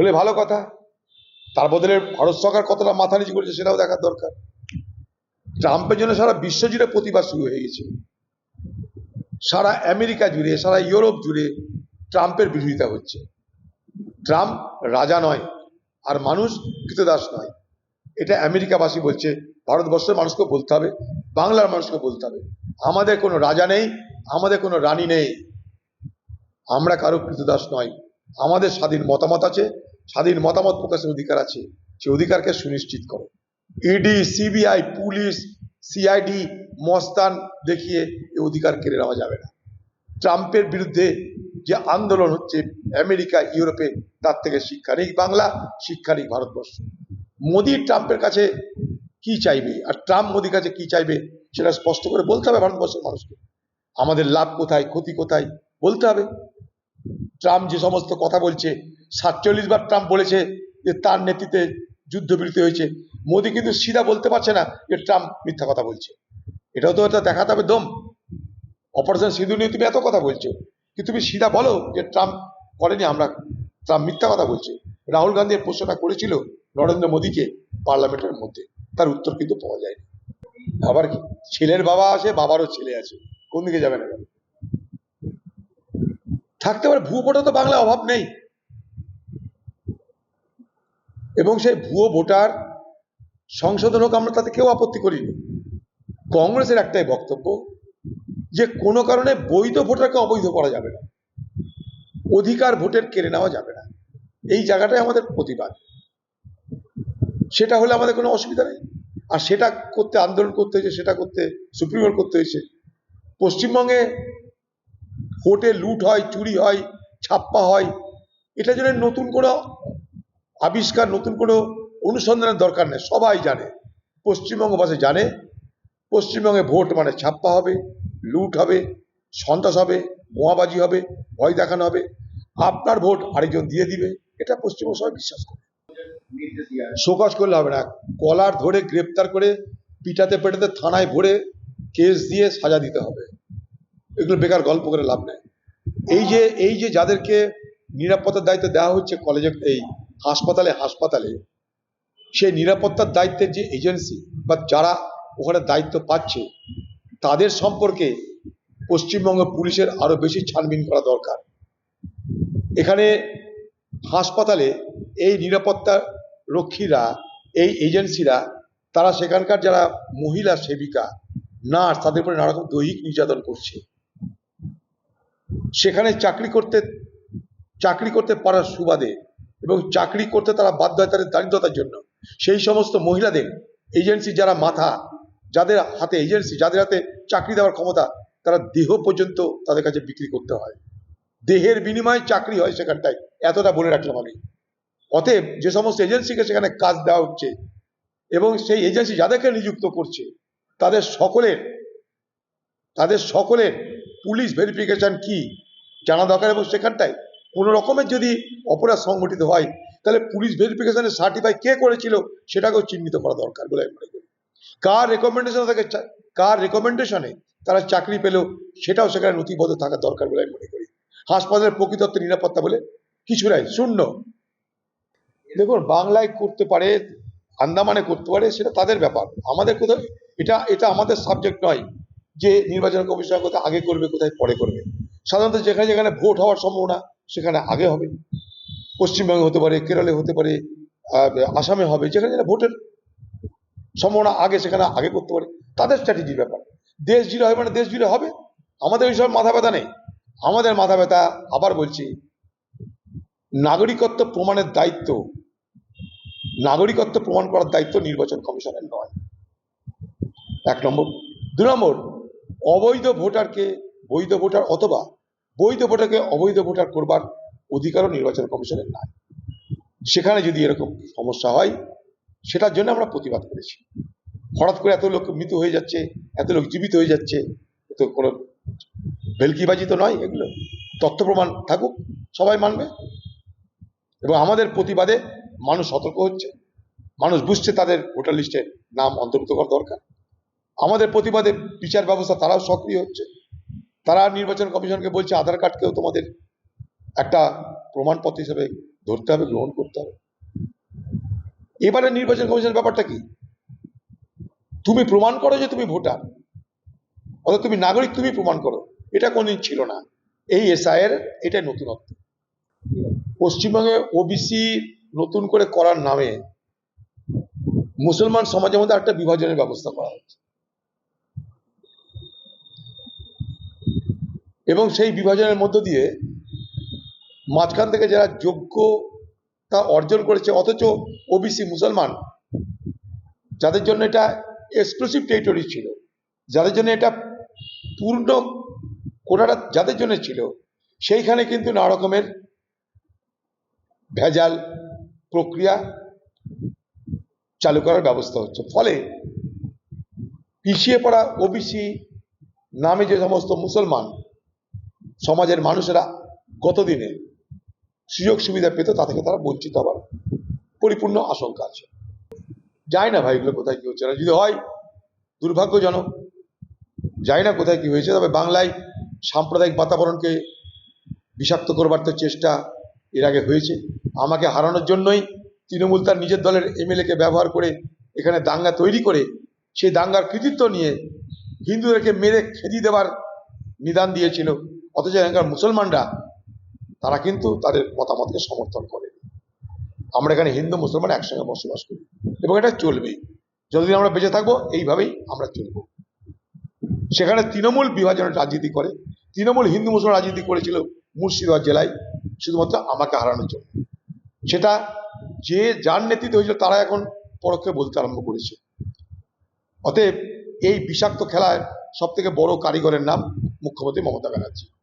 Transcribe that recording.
হলে ভালো কথা। তার বদলে ভারত সরকার কতটা মাথা নিচু করেছে সেটাও দেখার দরকার। ট্রাম্পের জন্য সারা বিশ্ব জুড়ে প্রতিবাদ শুরু হয়ে গেছে। সারা আমেরিকা জুড়ে, সারা ইউরোপ জুড়ে ট্রাম্পের বিরোধিতা হচ্ছে। ট্রাম্প রাজা নয়, আর মানুষ কৃতদাস নয়। এটা আমেরিকাবাসী বলছে। ভারতবর্ষের মানুষকে বলতে হবে, বাংলার মানুষকে বলতে হবে। আমাদের কোনো রাজা নেই, আমাদের কোনো রানী নেই। আমরা কারও কৃতদাস নয়। আমাদের স্বাধীন মতামত আছে স্বাধীন মতামত প্রকাশের অধিকার আছে, সে অধিকারকে সুনিশ্চিত করো। ইডি সিবিআই পুলিশ সিআইডি মস্তান দেখিয়ে এই অধিকার কেড়ে নেওয়া যাবে না। ট্রাম্পের বিরুদ্ধে যে আন্দোলন হচ্ছে আমেরিকা, ইউরোপে, তার থেকে শিক্ষা নেই বাংলা, শিক্ষা নেই ভারতবর্ষ। মোদি ট্রাম্পের কাছে কি চাইবে? আর ট্রাম্প মোদির কাছে কি চাইবে? সেটা স্পষ্ট করে বলতে হবে ভারতবর্ষের মানুষকে। আমাদের লাভ কোথায়, ক্ষতি কোথায়, বলতে হবে। ট্রাম্প যে সমস্ত কথা বলছে, সাতচল্লিশ বার ট্রাম্প বলেছে যে তার নেতৃত্বে যুদ্ধবিরতি হয়েছে। মোদি কিন্তু সিধা বলতে পারছে না যে ট্রাম্প মিথ্যা কথা বলছে। এটাও তো এটা দেখাতে হবে দম। অপারেশন সিধু নিয়ে তুমি এত কথা বলছো। কিন্তু তুমি সিধা বলো যে ট্রাম্প করেনি? আমরা ট্রাম্প মিথ্যা কথা বলছে। রাহুল গান্ধী এর প্রশ্নটা করেছিল নরেন্দ্র মোদীকে পার্লামেন্টের মধ্যে। তার উত্তর কিন্তু পাওয়া যায়নি। আবার কি? ছেলের বাবা আছে বাবারও ছেলে আছে। কোন দিকে যাবে না? থাকতে পারে, ভুয়ো ভোটার তো বাংলায় অভাব নেই। এবং সেই ভুয়ো ভোটার সংশোধন হোক, আমরা তাতে কেউ আপত্তি করিনি। কংগ্রেসের একটাই বক্তব্য যে, কোনো কারণে বৈধ ভোটারকে অবৈধ করা যাবে না। অধিকার ভোটের কেড়ে নেওয়া যাবে না। এই জায়গাটাই আমাদের প্রতিবাদ। সেটা হলে আমাদের কোনো অসুবিধা নেই। আর সেটা করতে, আন্দোলন করতে হয়েছে, সেটা করতে, সুপ্রিম কোর্ট করতে হয়েছে। পশ্চিমবঙ্গে ভোটে লুট হয়, চুরি হয়, ছাপ্পা হয়। এটা জন্য নতুন কোনো আবিষ্কার, নতুন কোনো অনুসন্ধানের দরকার নেই। সবাই জানে। পশ্চিমবঙ্গবাসী জানে। পশ্চিমবঙ্গে ভোট মানে ছাপ্পা হবে, লুট হবে, সন্ত্রাস হবে, মোয়াবাজি হবে, ভয় দেখানো হবে। আপনার ভোট আরেকজন দিয়ে দিবে। এটা পশ্চিমবঙ্গ সবাই বিশ্বাস করে। শোকজ করলে হবে না। কলার ধরে গ্রেপ্তার করে পিটাতে পেটাতে থানায় ভরে কেস দিয়ে সাজা দিতে হবে। এগুলো বেকার গল্প করে লাভ নেই। এই যে এই যে যাদেরকে নিরাপত্তার দায়িত্ব দেওয়া হচ্ছে কলেজে এই হাসপাতালে হাসপাতালে, সেই নিরাপত্তার দায়িত্বের যে এজেন্সি বা যারা ওখানে দায়িত্ব পাচ্ছে, তাদের সম্পর্কে পশ্চিমবঙ্গ পুলিশের আরও বেশি ছানবিন করা দরকার। এখানে হাসপাতালে এই নিরাপত্তা রক্ষীরা, এই এজেন্সিরা তারা সেখানকার যারা মহিলা সেবিকা, নার্স, তাদের উপরে নানা রকম দৈহিক নির্যাতন করছে। সেখানে চাকরি করতে চাকরি করতে পারার সুবাদে এবং চাকরি করতে তারা বাধ্য হয় তাদের দারিদ্রতার জন্য। সেই সমস্ত মহিলাদের এজেন্সি যারা মাথা, যাদের হাতে এজেন্সি যাদের হাতে চাকরি দেওয়ার ক্ষমতা, তারা দেহ পর্যন্ত তাদের কাছে বিক্রি করতে হয়। দেহের বিনিময়ে চাকরি হয় সেখানটায়, এতটা বলে রাখলাম আমি। অতএব যে সমস্ত এজেন্সিকে সেখানে কাজ দেওয়া হচ্ছে এবং সেই এজেন্সি যাদেরকে নিযুক্ত করছে, তাদের সকলের তাদের সকলের পুলিশ ভেরিফিকেশন কি? জানা দরকার এবং সেখানটায় কোনো রকমের যদি অপরাধ সংগঠিত হয়, তাহলে পুলিশ ভেরিফিকেশনের সার্টিফাই কে করেছিল সেটাকেও চিহ্নিত করা দরকার বলে আমি মনে করি। কার রেকমেন্ডেশন থেকে কার রেকমেন্ডেশনে তারা চাকরি পেল সেটাও সেখানে নথিবদ্ধ থাকা দরকার বলে আমি মনে করি। হাসপাতালের প্রকৃতত্ব নিরাপত্তা বলে কিছু নাই, শূন্য। দেখুন, বাংলায় করতে পারে, আন্দামানে করতে পারে, সেটা তাদের ব্যাপার। আমাদের কোথাও এটা এটা আমাদের সাবজেক্ট নয়। যে নির্বাচন কমিশন কোথায় আগে করবে, কোথায় পরে করবে। সাধারণত যেখানে যেখানে ভোট হওয়ার সম্ভাবনা, সেখানে আগে হবে। পশ্চিমবঙ্গে হতে পারে, কেরলে হতে পারে আসামে হবে, যেখানে যেখানে ভোটের সম্ভাবনা আগে, সেখানে আগে করতে পারে। তাদের স্ট্র্যাটেজির ব্যাপার। দেশ জুড়ে হবে মানে দেশ জুড়ে হবে? আমাদের এইসব মাথা ব্যথা নেই। আমাদের মাথা ব্যথা, আবার বলছি, নাগরিকত্ব প্রমাণের দায়িত্ব, নাগরিকত্ব প্রমাণ করার দায়িত্ব নির্বাচন কমিশনের নয়। এক নম্বর। দু নম্বর অবৈধ ভোটারকে বৈধ ভোটার অথবা বৈধ ভোটারকে অবৈধ ভোটার করবার অধিকারও নির্বাচন কমিশনের নাই। সেখানে যদি এরকম সমস্যা হয়, সেটার জন্য আমরা প্রতিবাদ করেছি। হঠাৎ করে এত লোক মৃত হয়ে যাচ্ছে, এত লোক জীবিত হয়ে যাচ্ছে তো কোনো ভেলকিবাজি তো নয় এগুলো। তথ্য প্রমাণ থাকুক, সবাই মানবে। এবং আমাদের প্রতিবাদে মানুষ সতর্ক হচ্ছে। মানুষ বুঝছে তাদের ভোটার লিস্টে নাম অন্তর্ভুক্ত করা দরকার। আমাদের প্রতিবাদে বিচার ব্যবস্থা তারাও সক্রিয় হচ্ছে। তারা নির্বাচন কমিশনকে বলছে, আধার কার্ডকেও তোমাদের একটা প্রমাণপত্র হিসেবে ধরতে হবে, গ্রহণ করতে হবে। এবারে নির্বাচন কমিশনের ব্যাপারটা কি? তুমি প্রমাণ করো যে তুমি ভোটার, অর্থাৎ তুমি নাগরিক তুমি প্রমাণ করো। এটা কোনদিন ছিল না। এই এসআইয়ের এটাই নতুনত্ব। পশ্চিমবঙ্গে ওবিসি নতুন করে করার নামে মুসলমান সমাজের মধ্যে একটা বিভাজনের ব্যবস্থা করা হচ্ছে। এবং সেই বিভাজনের মধ্য দিয়ে মাঝখান থেকে যারা যোগ্যতা অর্জন করেছে, অথচ ওবিসি মুসলমান, যাদের জন্য এটা এক্সক্লুসিভ টেরিটরি ছিল, যাদের জন্য এটা পূর্ণ কোটাটা যাদের জন্য ছিল, সেইখানে কিন্তু নানা রকমের ভেজাল প্রক্রিয়া চালু করার ব্যবস্থা হচ্ছে। ফলে পিছিয়ে পড়া ওবিসি নামে যে সমস্ত মুসলমান সমাজের মানুষেরা গতদিনে সুযোগ সুবিধা পেত, তা থেকে তারা বঞ্চিত হবার পরিপূর্ণ আশঙ্কা আছে। যায় না ভাই, এগুলো কোথায় কি হচ্ছে? না, যদি হয়, দুর্ভাগ্যজনক। জানি না কোথায় কি হয়েছে, তবে বাংলায় সাম্প্রদায়িক বাতাবরণকে বিষাক্ত করবার তো চেষ্টা এর আগে হয়েছে। আমাকে হারানোর জন্যই তৃণমূল তার নিজের দলের এমএলএকে ব্যবহার করে এখানে দাঙ্গা তৈরি করে, সেই দাঙ্গার কৃতিত্ব নিয়ে হিন্দুদেরকে মেরে খেদি দেবার নিদান দিয়েছিল অথচ এখানকার মুসলমানরা, তারা কিন্তু তাদের মতামতকে সমর্থন করে। আমরা এখানে হিন্দু, মুসলমান একসঙ্গে বসবাস করি এবং এটা চলবেই। যতদিন আমরা বেঁচে থাকব, এইভাবেই আমরা চলব। সেখানে তৃণমূল বিভাজনের রাজনীতি করে, তৃণমূল হিন্দু, মুসলমান রাজনীতি করেছিল মুর্শিদাবাদ জেলায়, শুধুমাত্র আমাকে হারানোর জন্য। সেটা যে যার নেতৃত্বে হয়েছিল, তারা এখন পরোক্ষে বলতে আরম্ভ করেছে। অতএব এই বিষাক্ত খেলায় সব থেকে বড় কারিগরের নাম মুখ্যমন্ত্রী মমতা ব্যানার্জি।